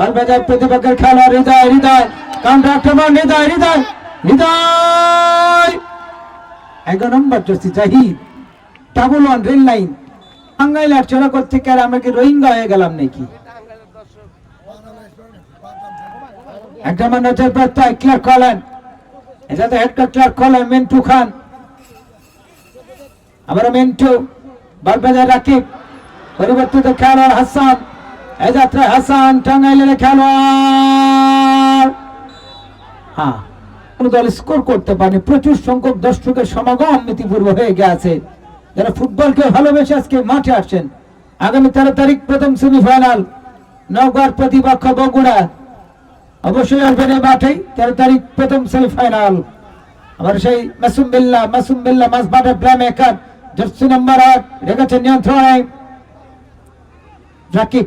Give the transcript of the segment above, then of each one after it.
বল বাজায় প্রতিপক্ষের খেলোয়াড় হৃদয় হৃদয়। কাউন্টার আক্রমণ হৃদয় হৃদয় হৃদয়। এগারো নম্বর jersey Zahid. Double one rail line টাঙ্গাইলার চড়া করতে আর আমরা কি রোহিঙ্গা হয়ে গেলাম নাকি? একটা মানুষের প্রত্যয় ক্লিয়ার করলেন এটাতে হেড কোচ ক্লিয়ার করলেন মিন্টু খান আবার মিন্টু বারবাজার রাকিব। পরিবর্তিত খেলোয়াড় হাসান। যাত্রায় হাসান টাঙ্গাইলের খেলোয়াড়। হ্যাঁ কোন দল স্কোর করতে পারেনি। প্রচুর সংখ্যক দর্শকের সমাগম নীতিপূর্ব হয়ে গেছে। যারা ফুটবলকে ভালোবেসে আজকে মাঠে আসছেন, আগামী তেরো তারিখ প্রথম সেমিফাইনাল নওগাঁর প্রতিপক্ষ বগুড়া। অবশ্যই আসবেন এই মাঠেই, তেরো তারিখ প্রথম সেমিফাইনাল আবার সেই মাসুম বিল্লা মাসুম বিল্লা মাস মাঠে প্লে মেকার জার্সি নম্বর আট, রেখেছে নিয়ন্ত্রণে। রাকিব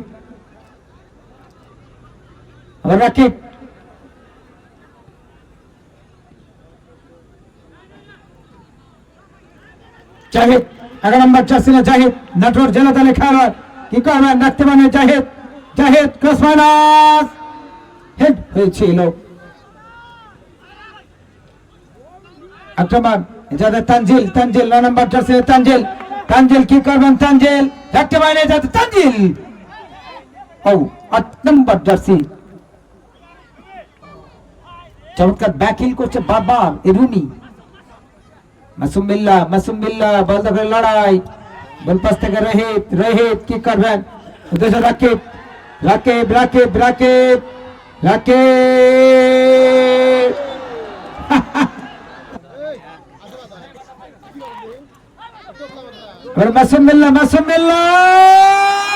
রাকিব। জাহিদ, এগারো নম্বর জাসিনা জাহিদ, নাটোর জেলা দলে খেলোয়াড় কি করবেন রাখতে পারেন জাহিদ। জাহিদ ক্রস হেড হয়েছিল। আক্রমণ যাদের তানজিল তানজিল, নয় নম্বর জার্সি তানজিল। তানজিল, কি করবেন? তানজিল। রাখতে পারেন যাদের তানজিল। ও, আট নম্বর জার্সি। চমৎকার ব্যাকিল করছে বারবার এরুনি মাসুম বিল্লাহ মাসুম বিল্লাহ বল দখলের লড়াই বল পাশ থেকে রহিত রহিত কি করবেন উদ্দেশ্য রাকিব রাকিব রাকিব রাকিব রাকিব এবার মাসুম বিল্লাহ মাসুম বিল্লাহ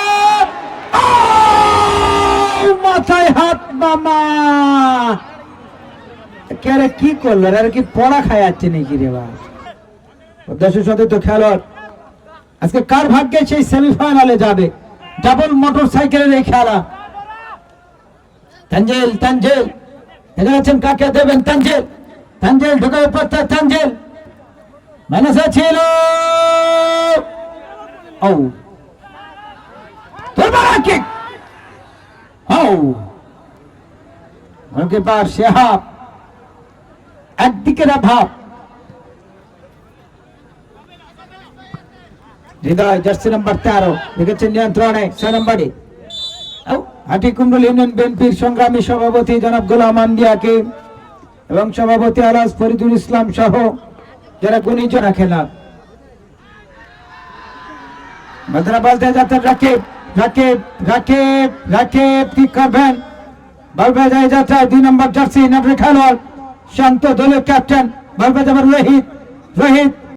কে রে কি করল? আরে কি পড়া খায় যাচ্ছে নাকি রে বা সাথে তো খেলোয়াড়, আজকে কার ভাগ্যে সেই সেমিফাইনালে যাবে? ডাবল মোটর সাইকেলের এই খেলা। তানজেল তানজেল। এখানে আছেন কাকে দেবেন? তানজেল। তানজেল ঢুকে প্রত্যেক তানজেল। মাইনাসে ছিল। ও। ও। গোলকিপার শেহাব। একদিকের ভাব। হৃদয়, জার্সি নম্বর তেরো। নিয়ন্ত্রণে ইউনিয়ন বিএনপির সংগ্রামী সভাপতি জনাব গোলাম আম্বিয়াকে এবং সভাপতি আলাস ফরিদুল ইসলাম সহ যারা গুণীজনা খেলা বাদরা বলতে যাচ্ছেন রাকিব রাকিব রাকিব রাকিব, কি করবেন? বলবে যায় দুই নম্বর জার্সি নাটের খেলোয়াড়। শান্ত দলের ক্যাপ্টেন যাবার রোহিত রোহিত